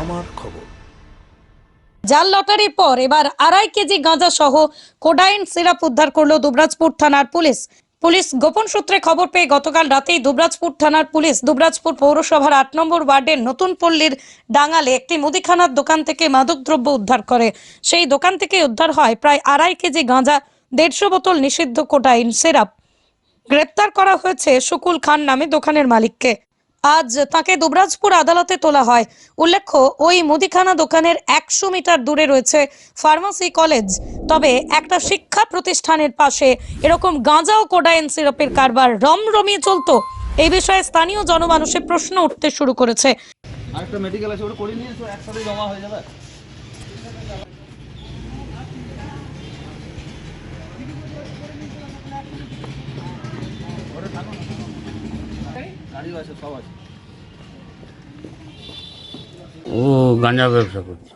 আমার খবর। জাল লটারির পর এবার আড়াই কেজি গাঁজা সহ কোডাইন সিরাপ উদ্ধার করল দুবরাজপুর থানার পুলিশ। পুলিশ গোপন সূত্রে খবর পেয়ে গতকাল রাতেই দুবরাজপুর থানার পুলিশ দুবরাজপুর পৌরসভার আট নম্বর ওয়ার্ডের নতুন পল্লীর ডাঙ্গালে একটি মুদিখানার দোকান থেকে মাদকদ্রব্য উদ্ধার করে। সেই দোকান থেকে উদ্ধার হয় প্রায় আড়াই কেজি গাঁজা, দেড়শো বোতল নিষিদ্ধ কোডাইন সিরাপ। গ্রেপ্তার করা হয়েছে শুকুল খান নামে দোকানের মালিককে। আজ তাকে দুবরাজপুর আদালতে তোলা হয়। উল্লেখ্য, ওই মুদিখানা দোকানের একশো মিটার দূরে রয়েছে ফার্মাসি কলেজ। তবে একটা শিক্ষা প্রতিষ্ঠানের পাশে এরকম গাঁজা ও কোডাইন সিরাপের কারবার রমরমিয়ে চলতো। এই বিষয়ে স্থানীয় জনমানুষের প্রশ্ন উঠতে শুরু করেছে। আরেকটা মেডিকেল আছে, ওটা করে নিয়ে একসাথে জমা হয়ে যাবে। গাড়িও আছে সব আছে। ও গাঁজা ব্যবসা করছে।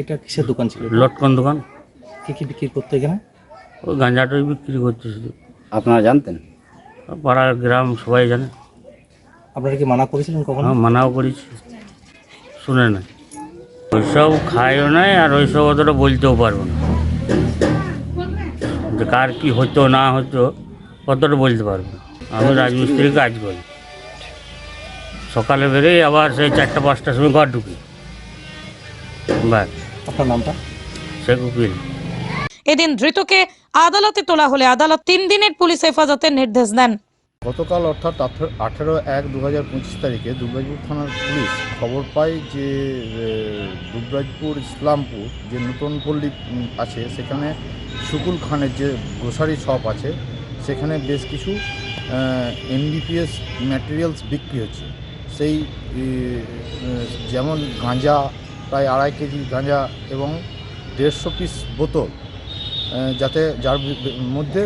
এটা কিসের দোকান ছিল? লটকন দোকান। কি কি বিক্রি করতে এখানে? ও গাঁজাটাই বিক্রি করছে শুধু। আপনারা জানতেন? পাড়ার গ্রাম সবাই জানে। আপনারা কি মানা করেছিলেন কখনো? হ্যাঁ মানাও করেছি। শুনে না। ওইসব খায়ও নাই আর ওইসব অতটা বলতেও পারব না। যে কার কি হতো না হতো অতটা বলতে পারব না। আমি রাজমিস্ত্রি কাজ করি। সকালে বেরোই আবার সেই চারটা পাঁচটার সময় ঘর ঢুকি। ব্যাস আপনার নামটা? সে উকিল। এদিন ধৃতকে আদালতে তোলা হলে আদালত তিন দিনের পুলিশ হেফাজতের নির্দেশ দেন। গতকাল অর্থাৎ আঠেরো এক দু হাজার পঁচিশ তারিখে দুবরাজপুর থানার পুলিশ খবর পায় যে দুবরাজপুর ইসলামপুর যে নতুন পল্লী আছে সেখানে শুকুল খানের যে গ্রোসারি শপ আছে সেখানে বেশ কিছু এনডিপিএস ম্যাটেরিয়ালস বিক্রি হচ্ছে। সেই যেমন গাঁজা, প্রায় আড়াই কেজি গাঁজা এবং দেড়শো পিস বোতল যাতে যার মধ্যে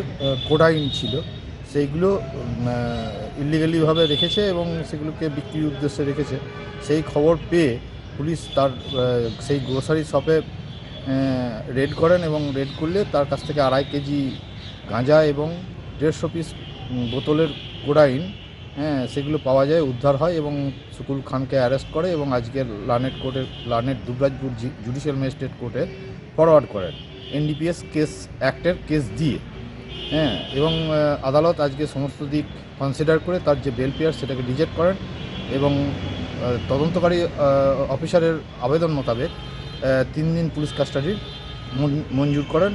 কোডাইন ছিল, সেইগুলো ইলিগালিভাবে রেখেছে এবং সেগুলোকে বিক্রির উদ্দেশ্যে রেখেছে। সেই খবর পেয়ে পুলিশ তার সেই গ্রোসারি শপে রেড করেন এবং রেড করলে তার কাছ থেকে আড়াই কেজি গাঁজা এবং দেড়শো পিস বোতলের কোডাইন হ্যাঁ সেগুলো পাওয়া যায়, উদ্ধার হয় এবং সুকুল খানকে অ্যারেস্ট করে এবং আজকে লানেট কোর্টের লানেট দুবরাজপুর জুডিশিয়াল ম্যাজিস্ট্রেট কোর্টে ফরওয়ার্ড করেন। এনডিপিএস কেস অ্যাক্টের কেস দিয়ে। হ্যাঁ এবং আদালত আজকে সমস্ত দিক কনসিডার করে তার যে বেল পেয়ার সেটাকে রিজেক্ট করেন এবং তদন্তকারী অফিসারের আবেদন মোতাবেক তিন দিন পুলিশ কাস্টাডির মঞ্জুর করেন।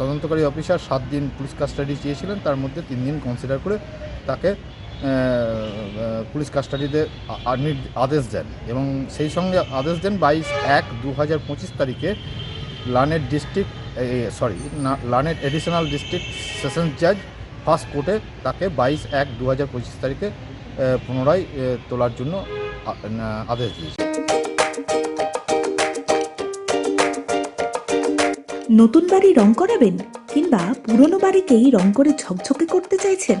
তদন্তকারী অফিসার সাত দিন পুলিশ কাস্টাডি চেয়েছিলেন, তার মধ্যে তিন দিন কনসিডার করে তাকে পুলিশ কাস্টাডিতে আদেশ দেন এবং সেই সঙ্গে আদেশ দেন বাইশ এক দু হাজার পঁচিশ তারিখে লানেট ডিস্ট্রিক্ট সরি লানেট এডিশনাল ডিস্ট্রিক্ট সেশন জাজ ফার্স্ট কোর্টে তাকে বাইশ এক দু হাজার পঁচিশ তারিখে পুনরায় তোলার জন্য আদেশ দিয়েছে। নতুন বাড়ি রং করাবেন কিংবা পুরনো বাড়িকেই রং করে ঝকঝকে করতে চাইছেন?